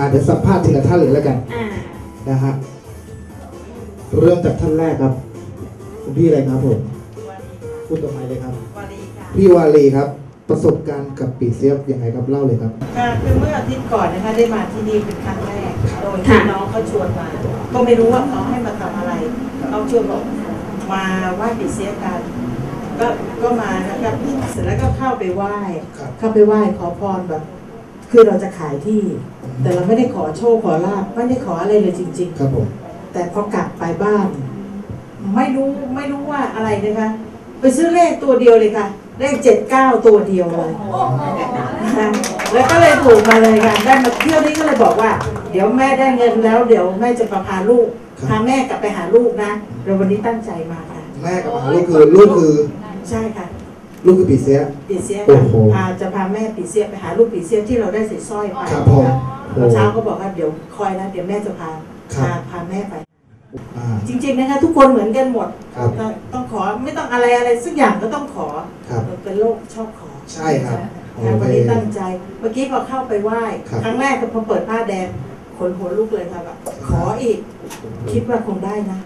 อะเดี๋ยวสัมภาษณ์ทีละท่านเลยแล้วกันอ่านะฮะเริ่มจากท่านแรกครับคุณพี่อะไรครับผมพูดต่อไปเลยครับ วารีค่ะพี่วาลีครับ ประสบการณ์กับปีเซียบยังไงครับเล่าเลยครับค่ะคือเมื่ออาทิตย์ก่อนนะคะได้มาที่นี่เป็นครั้งแรก โดยที่น้องเขาชวนมา ก็ไม่รู้ว่าเขาให้มาทำอะไรเขาชวนบอกมาไหว้ปีเสียกัน ก็ก็มานะครับเสร็จแล้วก็เข้าไปไหว้ ครับ เข้าไปไหว้ขอพรแบบ คือเราจะขายที่ แต่เราไม่ได้ขอโชคขอลาบไม่ได้ขออะไรเลยจริงๆครับผมแต่แต่พอกลับไปบ้าน ไม่รู้ไม่รู้ว่าอะไรนะคะ ไปซื้อเลขตัวเดียวเลยค่ะ เลขเจ็ดเก้าตัวเดียวเลย นะคะแล้วก็เลยถูกมาเลยค่ะได้มาเที่ยวนี้ก็เลยบอกว่า เดี๋ยวแม่ได้เงินแล้ว เดี๋ยวแม่จะมาพาลูกพาแม่กลับไปหาลูกนะเราวันนี้ตั้งใจมาค่ะ แม่กับหาลูกคือลูกคือใช่ค่ะ ลูกคือปีเซีย ปีเสียโอ้ค่ะโหพาจะพาแม่ปีเสียไปหาลูกปีเสียที่เราได้ใส่สร้อยไปครับผมเมื่อเช้าก็บอกว่าเดี๋ยวคอยนะเดี๋ยวแม่จะพาครับพาพาแม่ไปอ่าจริงๆนะคะทุกคนเหมือนกันหมดครับต้องต้องขอไม่ต้องอะไรอะไรสักอย่างก็ต้องขอครับเป็นโรคชอบขอ ใช่ครับนะวันนี้โอเคตั้งใจ เมื่อกี้พอเข้าไปไหว้ ครับครั้งแรกก็พอเปิดผ้าแดงขนหัวลุกเลยค่ะแบบขออีก คิดว่าคงได้นะ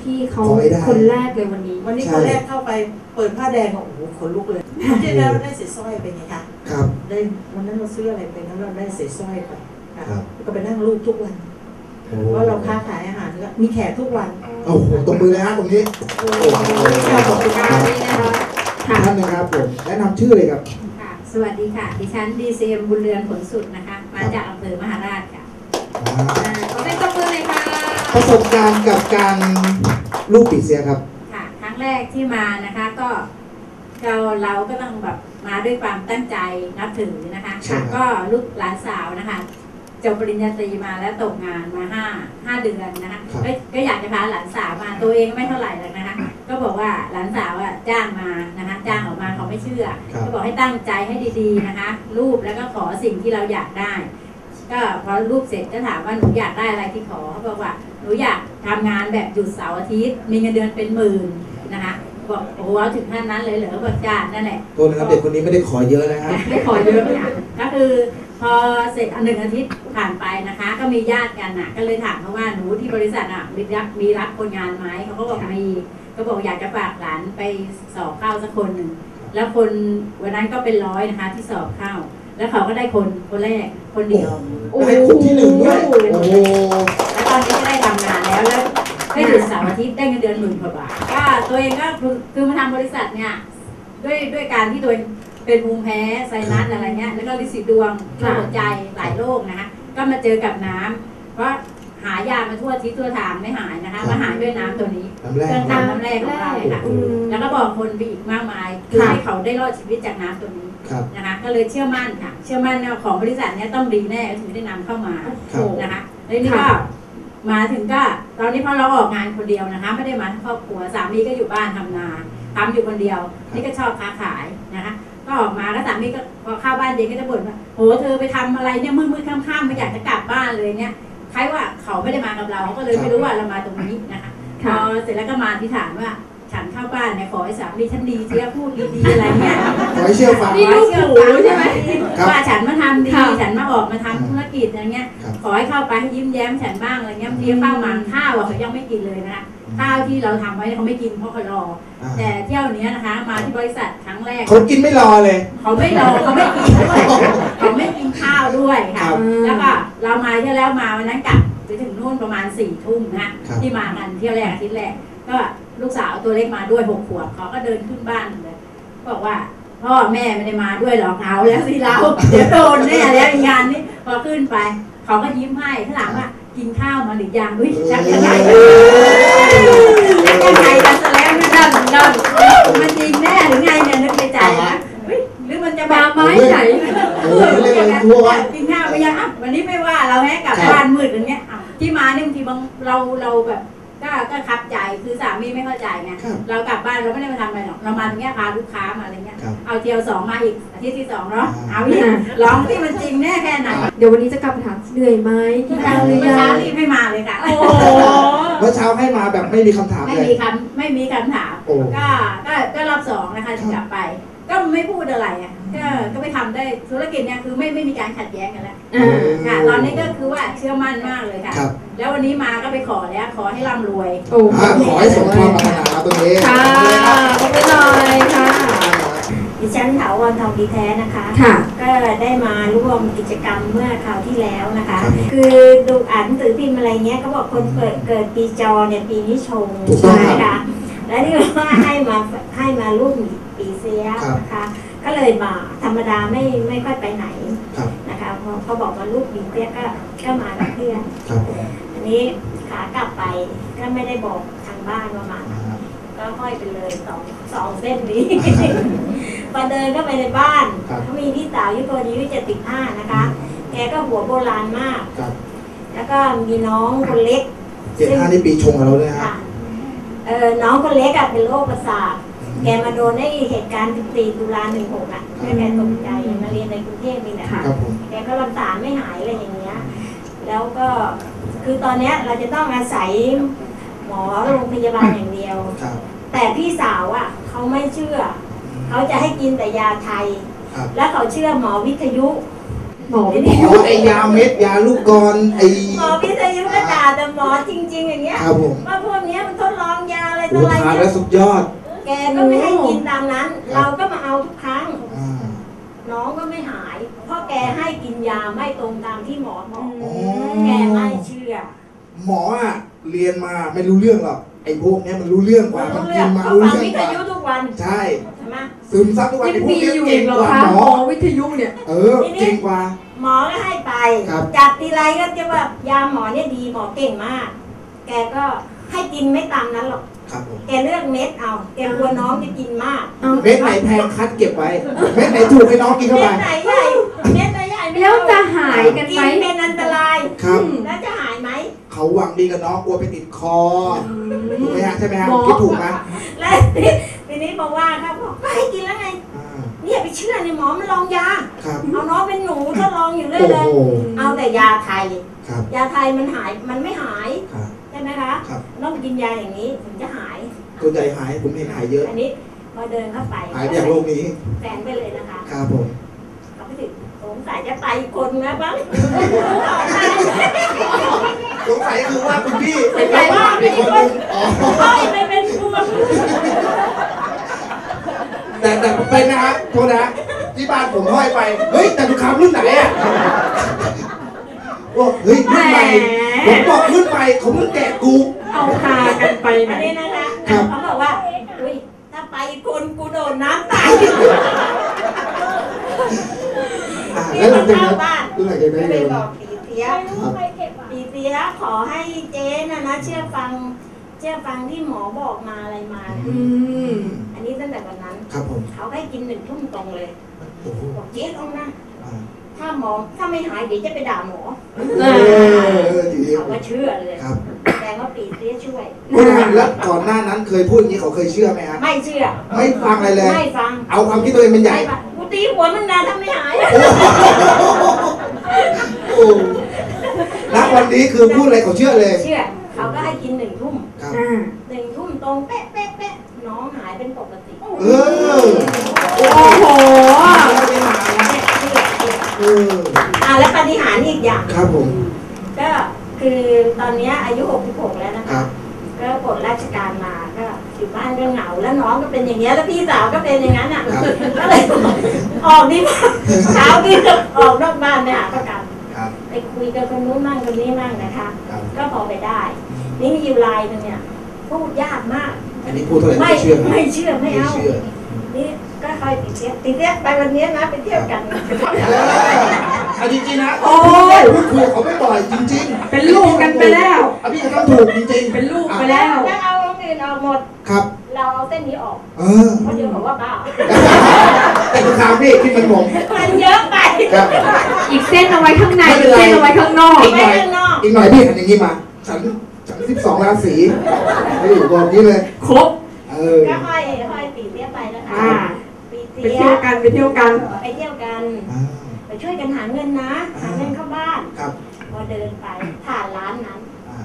ครับพี่เขาขอให้ได้ คนแรกเลยวันนี้ วันนี้ใช่คนแรกเข้าไปเปิดผ้าแดงก็โอ้โหขนลุกเลยที่แล้วได้เศษสร้อยไปไงคะครับ ได้วันนั้นเราซื้ออะไรไปนั้นเราได้เศษสร้อยไปค่ะครับ ก็ไปนั่งรูปทุกวันโอ้เพราะเราค้าขายอาหารก็มีแขกทุกวันโอ้โหตรงมือเลยฮะตรงนี้ โอ้โห ขอบคุณครับนี่นะคะค่ะ ท่านหนะครับผมแนะนำชื่อเลยครับ ค่ะ สวัสดีค่ะ ดิฉันดีเซมบุญเรือนผลสุดนะคะ มาจากอำเภอมหาราชค่ะอ่าอ่าขอเป็นตบมือเลยค่ะ ประสบการณ์กับการ ลูกปีเซียครับ ค่ะ ครั้งแรกที่มานะคะก็เราเราก็ต้องแบบมาด้วยความตั้งใจนับถือนะคะใช่ครับ ก็ลูกหลานสาวนะคะจบปริญญาตรีมาแล้วตกงานมาห้าห้าเดือนนะคะก็ก็อยากจะพาหลานสาวมาตัวเองไม่เท่าไหร่หรอกนะคะ ก็บอกว่าหลานสาวอะจ้างมานะคะ จ้างออกมาเขาไม่เชื่อ ครับ ก็บอกให้ตั้งใจให้ดีๆนะคะ รูปแล้วก็ขอสิ่งที่เราอยากได้ ก็พอรูปเสร็จก็ถามว่าหนูอยากได้อะไรที่ขอเขาบอกว่าหนูอยากทำงานแบบหยุดเสาร์อาทิตย์ มีเงินเดือนเป็นหมื่นนะคะบอกโอ้โหเอาถึงขั้นนั้นเลยเหรอบอกจ้านั่นแหละตัวนะครับเด็กคนนี้ไม่ได้ขอเยอะนะครับไม่ขอเยอะค่ะก็คือพอเสร็จอันหนึ่งอาทิตย์ผ่านไปนะคะ ก็มีญาติกันน่ะ ก็เลยถามเขาว่าหนูที่บริษัทอะมีรับมีรับคนงานไหมเขาก็บอกมีก็บอกอยากจะฝากหลานไปสอบเข้าสักคนหนึ่งแล้วคนวันนั้นก็เป็นร้อยนะคะที่สอบเข้า แล้วเขาก็ได้คนคนแรกคนเดียวได้คนที่หนึ่งด้วยโอ้โหแล้วตอนนี้ก็ได้ทำงานแล้วแล้วได้หยุดเสาร์อาทิตย์ได้เงินเดือนหมื่นกว่าบาทก็ตัวเองก็คือคือมาทำบริษัทเนี่ยด้วยด้วยการที่ตัวเองเป็นภูมิแพ้ไซนัสอะไรเงี้ยแล้วก็ลิสิดดวงโรคหัวใจหลายโรคนะคะก็มาเจอกับน้ำเพราะหายามาทั่วทิศทั่วทางไม่หายนะคะมาหายด้วยน้ำตัวนี้น้ำแรเคกรื่องนะทำน้ำแรกของเราเลยค่ะอืมแล้วก็บอกคนไปอีกมากมายคือให้เขาได้รอดชีวิตจากน้ำตัวนี้ครับ นะคะก็เลยเชื่อมั่นค่ะ เชื่อมั่นว่าของบริษัทเนี้ยต้องดีแน่ถึงได้นำเข้ามาครับนะคะแล้วนี่ก็มาถึงก็ตอนนี้พอเราออกงานคนเดียวนะคะ ไม่ได้มาทั้งครอบครัวสามีก็อยู่บ้านทำนาทำอยู่คนเดียว นี่ก็ชอบค้าขายนะคะก็ออกมาก็สามีก็พอเข้าบ้านเย็นก็จะบ่นว่าโหเธอไปทำอะไรเนี่ยมืดๆค่ำๆไม่อยากจะกลับบ้านเลยเนี่ยคล้ายว่าเขาไม่ได้มากับเราเขาก็เลยไม่รู้ว่าเรามาตรงนี้นะคะพอเสร็จแล้วก็มาอธิษฐานว่าฉัน เข้าบ้านเนี่ยขอให้สามีฉันดีเสียพูดดีๆอะไรเงี้ยขอให้เชื่อฟัง นี่ลูกหูใช่ไหมครับว่าฉันมาทำดีค่ะฉันมาออกมาทำธุรกิจอย่างเงี้ย ครับ ขอให้เข้าไปให้ยิ้มแย้มฉันบ้างอะไรเงี้ยบางทีเข้ามาข้าวอะเขายังไม่กินเลยนะคะข้าวที่เราทำไว้เขาไม่กินเพราะเขารอ อ่าแต่เที่ยวเนี้ยนะคะ มาที่บริษัทครั้งแรกเขากินไม่รอเลย เขาไม่รอเขาไม่กินด้วยเขาไม่กินข้าวด้วยคค่ะรับแล้วก็เรามาเที่ยวแล้วมาวันนั้นกลับไปถึงนู่นประมาณสี่ทุ่มนะครับ ที่มากันเที่ยวแรกอาทิตย์แรกก็ ลูกสาวตัวเล็กมาด้วยหกขวบเขาก็เดินขึ้นบ้านเลยบอกว่าพ่อแม่ไม่ได้มาด้วยหรอกเอาแล้วสิเราเดี๋ยวโดนแน่แล้วงานนี้พอขึ้นไป เขาก็ยิ้มให้ถ้าถามว่ากินข้าวมาหรือยังอุ้ยชักจะไหนชักจะไหนกันซะแล้วนั่นนั่นมันจริงแน่หรือไงเนี่ยนึกในใจนะหรือมันจะบมาบไม้ไหญ่กินข้าวไปยังอะวันนี้ไม่ว่าเราแฮกลับครับบ้านมืดอย่างเงี้ยที่มาเนี่ยบางทีบางเราเราแบบ ก็ก็คับใจคือสามีไม่เข้าใจไงครับเรากลับบ้านเราไม่ได้มาทำอะไรหรอกเรามาตรงเนี้ยพาลูกค้ามาอะไรเงี้ยครับเอาเที่ยวสองมาอีกอาทิตย์ที่สองเนาะอ่า เอาอีกลองที่มันจริงแน่แค่ไหนเดี๋ยววันนี้จะกลับมาถามเหนื่อยไหมกินข้าวหรือเมื่อยัเช้างรีบให้มาเลยค่ะ โอ้โหเมื่อเช้าให้มาแบบไม่มีคำถามไม่เลย มีคำไม่มีคำถามโอ้ก็ก็ก็รอบสองนะคะที่กลับไป ก็ไม่พูดอะไรอะ ก็ก็ไปทำได้ธุรกิจเนี่ยคือไม่ไม่มีการขัดแย้งกันแล้วอ่าค่ะ ตอนนี้ก็คือว่าเชื่อมั่นมากเลยค่ะ ครับ แล้ววันนี้มาก็ไปขอแล้วขอให้ร่ำรวย โอ้อ่าขอให้สมความปรารถนาตรงนี้ค่ะขอบคุณหน่อยค่ะ ดิฉันถาวรทองดีแท้นะคะ ค่ะ ก็ได้มาร่วมกิจกรรมเมื่อคราวที่แล้วนะคะ ครับ คือดูอ่านหนังสือพิมพ์อะไรเงี้ยเขาบอกคนเกิดเกิดปีจอเนี่ยปีนี้ชงถูกต้องใช่ครับค่ะแล้วที่ว่าให้มาให้มาร่วมปีเสียครับนะคะ ก็เลยมาธรรมดาไม่ไม่ค่อยไปไหนครับนะคะพอเขาบอกมาลูกปีเสียก็ก็มากับเพื่อนครับผมอันนี้ขากลับไปก็ไม่ได้บอกทางบ้านว่ามาอ่าก็ห้อยไปเลยสองสองเส้นนี้พอเดินเข้าไปในบ้านครับเขามีพี่สาวอายุคนอายุเจ็ดสิบห้านะคะ แกก็หัวโบราณมากครับแล้วก็มีน้องคนเล็กเจ็ดห้านี่ปีชงกับเราเลยฮะค่ะเออน้องคนเล็กอะเป็นโรคประสาท แกมาโดนไอ้เหตุการณ์ 14 ตุลา 16อะแม่แกตกใจมาเรียนในกรุงเทพนี่แหละค่ะครับผมแกก็รักษาไม่หายอะไรอย่างเงี้ย แล้วก็คือตอนเนี้ยเราจะต้องอาศัยหมอโรงพยาบาลอย่างเดียว ครับแต่พี่สาวอะเขาไม่เชื่อ เขาจะให้กินแต่ยาไทย ครับแล้วเขาเชื่อหมอวิทยุ หมออ๋อไอยาเม็ดยาลูกกรอนไอหมอวิทยุก็ด่าแต่หมอจริง ๆ อย่างเงี้ยครับผมว่าพวกเนี้ยมันทดลองยาอะไรต่โอ้ออะไรทานเนี่แล้ยวสุดยอด แกก็ไม่ให้กินตามนั้น เราก็มาเอาทุกครั้ง อ่าน้องก็ไม่หาย เพราะแกให้กินยาไม่ตรงตามที่หมอบอกอ๋อแกไม่เชื่อหมออะเรียนมาไม่รู้เรื่องหรอกไอ้พวกเนี้ยมันรู้เรื่องกว่ามันรู้กิเรื่อนงมาเขารู้ฟังเรื่องวิกทว่ายุทุกวันใช่ ใช่ไหม ซึมซับทุกวันยังไอ้พวมีกเนี้ยอยู่เก่อีงกเหรอกว่าคะหมหมออวิทยุเนี่ย เออเก่งกว่า หมอก็ให้ไป ครับ จับทีไรก็จะแบบยาหมอเนี่ยดีหมอเก่งมาก แกก็ให้กินไม่ตามนั้นหรอก ครับผมแกเลือกเม็ดเอาแกกลัวน้องจะกินมากเม็ดไหนแพงคัดเก็บไว้ เม็ดไหนถูกให้น้องกินเข้าเม็ไปดไหนใหญ่เม็ดไหนใหญ่ไม่แล้วเอาจะหายกันกิไหมนเป็นอันตรายครับ แล้วจะหายไหมเขาหวังดีกับน้องกลัวไปติดคอถูกไหมฮะใช่ไหมฮะหมอคิดถูกไหมแล้วทีนี้บอกว่าครับบอกก็ให้กินแล้วไงอ่าเนี่ยไปเชื่อในหมอมันลองยาครับเอาน้องเป็นหนูทดลองอยู่เรื่อยโอ้เลยโหเอาแต่ยาไทยครับยาไทยมันหายมันไม่หาย ครับใช่ไหมคะครับต้องกินยาอย่างนี้ถึงจะหายตัวใหญ่หายผมเห็นหายเยอะ อันนี้พอเดินเข้าไปหายจากโรคนี้แฟนไปเลยนะคะครับผมเขาไปถึงสงสัยจะไปอีกคนนะบ้างสงสัยคือว่าคุณพี่เป็นโรคประสาทอีกคนนึงอ๋อเฮ้ยไม่เป็นพวงแต่แต่ผมเป็นนะฮะโทษนะฮะที่บ้านผมห้อยไป เฮ้ย แต่ลูกค้ารุ่นไหนอะบอกเฮ้ยรุ่นใหม่ ผมบอกรุ่นใหม่เขาเพิ่งแกะกูเอาพากันไปไหนอันนี้นะคะครับเขาบอกว่าอุ้ยถ้าไปอีกคนกูโดนน้ำตายอ่าแล้วหลังจากนั้นแล้วหลังจากก็นั้นเลเลยยบอกปีเสียครับปีเสียขอให้เจ๊นะนะเชื่อฟังเชื่อฟังที่หมอบอกมาอะไรมาอืมอันนี้ตั้งแต่วันนั้น ครับผมเขาให้กินหนึ่งทุ่มตรงเลยโอ้โหบอกเจ๊ลองนะอ่า ถ้าหมอถ้าไม่หายเดี๋ยวจะไปด่าหมอเออทีนี้เขาก็เชื่อเลยครับแต่ว่าปีเสียช่วยคุณฮะแล้วก่อนหน้านั้นเคยพูดอย่างนี้เขาเคยเชื่อไหมฮะไม่เชื่อ ไม่ฟังอะไรเลย ไม่ฟัง เอาความคิดตัวเองเป็นใหญ่ไม่ฟังกูตีหัวมึงนะถ้าไม่หายอะโอ้ณวันนี้คือพูดอะไรเขาเชื่อเลย เชื่อ เขาก็ให้กินหนึ่งทุ่มครับอ่าหนึ่งทุ่มตรงเป๊ะเป๊ะเป๊ะน้องหายเป็นปกติ เออ โอ้โห อเอออะแล้วปฏิหารย์อีกอย่าง ครับผม ก็คือตอนเนี้ยอายุ 66 แล้วนะครัคะ บ ก็ปลดราชการมาก็อยู่บ้านก็เหงาแล้วน้องก็เป็นอย่างเงี้ยแล้วพี่สาวก็เป็นอย่างนั้นอะครับก็เลยออกนี่บ้างเช้าที่ออกนอกบ้านไปหาประกันครับ ไปคุยกับคนนู้นมั่งคนนี้มั่งนะคะ ครับ ก็พอไปได้ นี่มีอยู่ลายหนึงเนี่ยพูดยากมาก อันนี้พูดเท่าไหร่ไม่ไม่เชื่อนะไม่เชื่อไม่เอาเชื่อ นี่ ก็คอยติดเทียบติดเทียบไปวันนี้นะไปเที่ยวกันเออเอาจริงๆนะโอ้ย พูดคุยกับเขาไม่บ่อยจริงๆเป็นลูกกันไปแล้ว อะพี่ก็ต้องถูกจริงๆเป็นลูกไปอะแล้ว ถ้าเอาตรงอื่นออกหมด ครับ เราเอาเส้นนี้ออกเออ เพราะเดี๋ยวเขาว่าบ้าแต่คุณถามพี่คิดเป็นผมมันเยอะไปครับ อีกเส้นเอาไว้ข้างในอีกเส้นเอาไว้ข้างนอกอีกหน่อยไว้ข้างนอกอีกหน่อยพี่หันอย่างนี้มา ฉันฉันสิบสองราศีไม่อยู่บนนี้เลย ครบ เออ ก็ห้อยห้อยปีเตี้ยไปนะคะ อ่า ปี ไปเตี้ยเที่ยวกันไปเที่ยวกันไปเที่ยวกัน อ่าไปช่วยกันหาเงินนะ หาเงินเข้าบ้าน ครับพอเดินไปผ่านร้านนั้น อ่า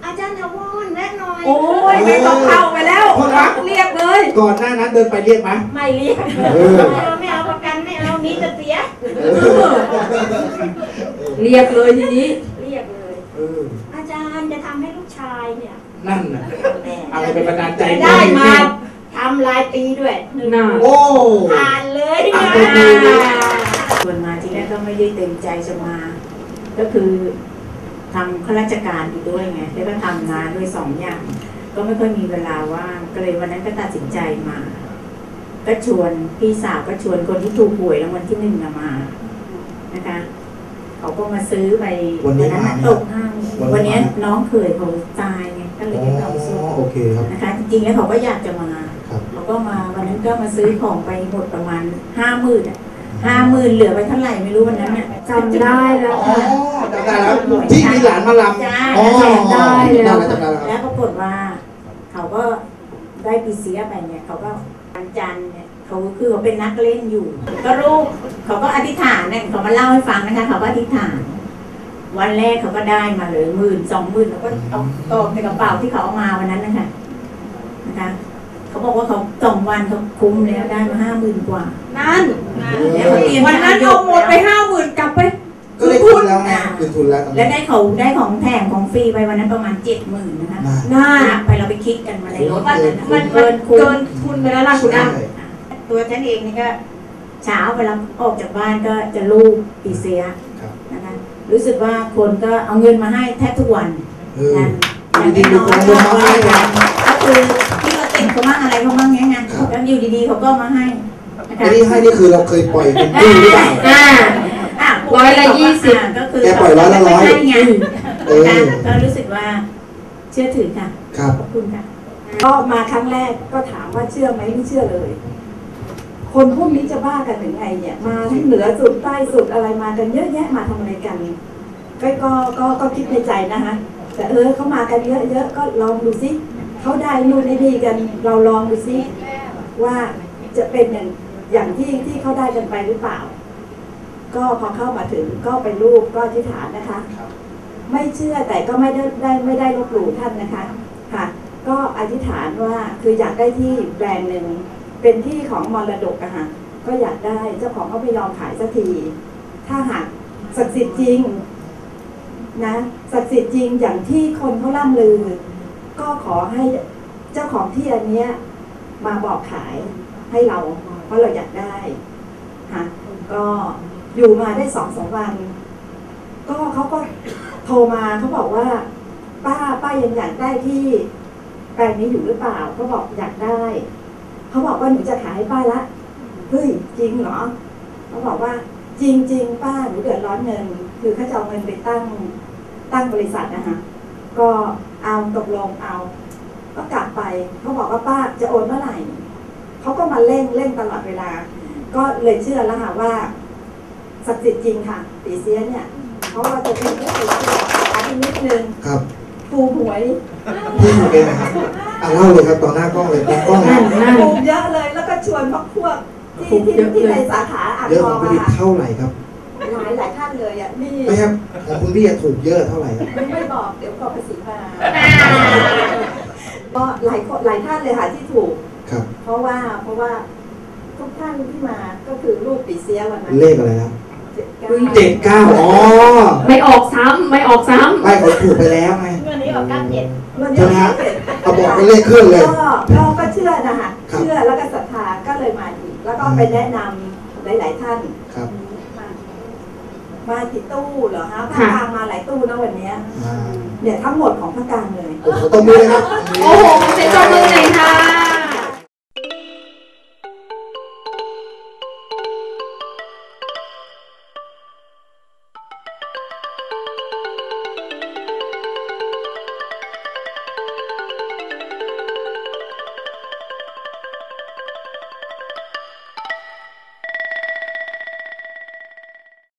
ไอ้อาจารย์ถาวรแวะหน่อยโอ้ยไม่ต้องเข้าไปแล้วรักเรียกเลย ก่อนหน้านั้นเดินไปเรียกไหม ไม่เรียกเออ ไม่เอาไม่เอาประกันไม่เอามีแต่เสีย เรียกเลยทีนี้ เรียกเลย เอออาจารย์จะทำให้ลูกชายเนี่ยนั่นน่ะแม่อะไรเป็นบันดาลใจได้มาทำรายปีด้วยหนึ่งน่ะโอ้ผ่านเลยอะนะตัวดีเลยชวนมาทีแรกก็ไม่ได้เต็มใจจะมา ก็คือทำข้าราชการอยู่ด้วยไงแล้วก็ทำงานด้วยสองอย่าง ก็ไม่ค่อยมีเวลาว่างก็เลยวันนั้นก็ตัดสินใจมา ก็ชวนพี่สาวก็ชวนคนที่ถูกหวยรางวัลที่หนึ่งน่ะมานะคะเขาก็มาซื้อไปวันนี้นั้นมาน่ะไหมตกห้างวันนี้วันเนี้ยมาน้องเคยเขาตายไงก็เลยอ๋ให้เขาซื้ออโอเคครับนะคะ จริงๆแล้วเขาก็อยากจะมาครับเขา ก็มาวันนั้นก็มาซื้อของไปหมดประมาณห้าหมื่นอะห้าหมื่นเหลือไปเท่าไหร่ไม่รู้วันนั้นน่ะจำได้แล้วอ๋อค่ะ จำได้แล้วที่มีหลานมาลำจ้า อ๋อได้แล้วจำได้แล้ว จำได้แล้วคแล้รับวปรากฏว่า เขาก็ได้ปีเสียไปเนี่ยเขาก็วันจันทร์เนี่ยเขาคือเขาเป็นนักเล่นอยู่ ก็รูปเขาก็อธิษฐานเนี่ยเขามาเล่าให้ฟังนะคะเขาก็อธิษฐาน วันแรกเขาก็ได้มาเลยหมื่นสองหมื่นเขาก็เอาตอกในกระเป๋าที่เขาเอามาวันนั้นนะคะนะคะ เขาบอกว่าเขาสองวันเขาคุ้มแล้วได้มาห้าหมื่นกว่า นั่นแล้วเขาเตรียมวันนั้นเอาหมดไปห้าหมื่นกลับไปก็ได้ทุนแล้วไงคืนทุนแล้วตอนแล้วนี้ได้เขาได้ของแถมของฟรีไปวันนั้นประมาณเจ็ดหมื่นนะคะน่าน่านับไปเราไปคิดกันมาในรถมันมันมัเกินนคุ้เกิมนทุนไปแล้วล่ะคุณอาใช่ตัวฉันเองนี่ก็เช้าเวลาออกจากบ้านก็จะลูกปีเสียครับนะคะรู้สึกว่าคนก็เอาเงินมาให้แทบทุกวันเออนะอยู่ดีๆมีคนเอาเงินมาให้นะก็คือที่ เราติดเขาบ้างอะไรเขาบ้างเงี้ยไงแล้วอยู่ดีๆเขาก็เอามาให้นะคะไอ้ที่ให้นี่คือเราเคยปล่อยเป็นกู้หรือเปล่า อ่า อะร้อยละยี่สิบอะก็คือแกปล่อยร้อยละร้อยไม่ให้ไงเออ นะคะก็รู้สึกว่าเชื่อถือค่ะ ครับ ขอบคุณค่ะ ก็มาครั้งแรกก็ถามว่าเชื่อไหมไม่เชื่อเลย คนพวกนี้จะบ้ากันหรือไงเนี่ย มาทั้งเหนือสุดใต้สุดอะไรมากันเยอะแยะมาทำอะไรกัน ก็ก็ก็ก็คิดในใจนะคะแต่เออเขามากันเยอะๆก็ลองดูซิ เขาได้นู่นได้นี่กันเราลองดูซิว่าจะเป็นอย่างอย่างที่ที่เขาได้กันไปหรือเปล่า ก็พอเข้ามาถึงก็ไปรูปก็อธิษฐานนะคะคไม่เชื่อแต่ก็ไม่ได้ได้ไม่ได้ลบหลู่ท่านนะคะค่ะ ก็อธิษฐานว่าคืออยากได้ที่แบรนด์หนึ่งเป็นที่ของมรดกอะค่ะก็อยากได้เจ้าของก็ไม่ยอมขายสักที ถ้าหากศักดิ์สิทธิ์จริงนะศักดิ์สิทธิ์จริงอย่างที่คนเขาล่ำลือ ก็ขอให้เจ้าของที่อันเนี้ยมาบอกขายให้เรา เพราะเราอยากได้ค่ะก็อยู่มาได้สองสามวัน ก็เขาก็โทรมาเขาบอกว่า ป้าป้ายังอยากได้ที่แปลงนี้อยู่หรือเปล่าเขาบอกอยากได้เขาบอกว่าหนูจะขายให้ป้าละเฮ้ยจริงเหรอเขาบอกว่าจริงจริงๆป้าหนูเดือดร้อนเงิน คือเขาจะเอาเงินไปตั้งตั้งบริษัทนะคะ ก็เอาตกลงเอา ก็กลับไปเขาบอกว่าป้าจะโอนเมื่อไหร่เขาก็มาเร่งเร่งตลอดเวลา ก็เลยเชื่อแล้วค่ะว่าศักดิ์สิทธิ์จริงค่ะปีเสียเนี่ยเพราะว่าตัวเองก็ถูกอันนี้นิดนึงครับถูกหวยพี่ถูกเองนะครับอะเล่าเลยครับต่อหน้ากล้องเลยตากล้องนั่นะนนั่นถูกเยอะเลยแล้วก็ชวนพวกพวกที่ถูกที่เยอะที่เลยในสาขาอ่างเยอะทขอองงคุณอะพี่ค่ะเท่าไหร่ครับหลายหลาย ท่านเลยอะนี่ไม่ครับของคุณพี่อะถูกเยอะเท่าไหร่ครับ ไม่บอกเดี๋ยวกรมภาษีมาก็หลายคนหลายท่านเลยค่ะที่ถูก ครับ เพราะว่าเพราะว่าทุกท่านที่มาก็คือรูปปีเสียวันนั้นเลขอะไรครับเจ็ดเก้าเจ็ดเก้าอ๋อไม่ออกซ้ำไม่ออกซ้ไม่เขาถูกไปแล้วไงเงินนี้ออกเก้าเจ็ดวันใช่นี้ไหมฮะเอาบอกเป็นเลขเคลื่อนเลยก็ก็ก็เชื่อนะคะครับเชื่อแล้วก็ศรัทธาก็เลยมาอีก แล้วก็ไปแนะนำหลาย ๆ ท่านครับมา มากี่ตู้เหรอฮะภาคกลางมาหลายตู้นะวันเนี้ยอ่าเนี่ยทั้งหมดของภาคกลางเลย โอ้โหตบมือเลยครับำโอ้โหเสียงปรบมือหน่อยค่ะ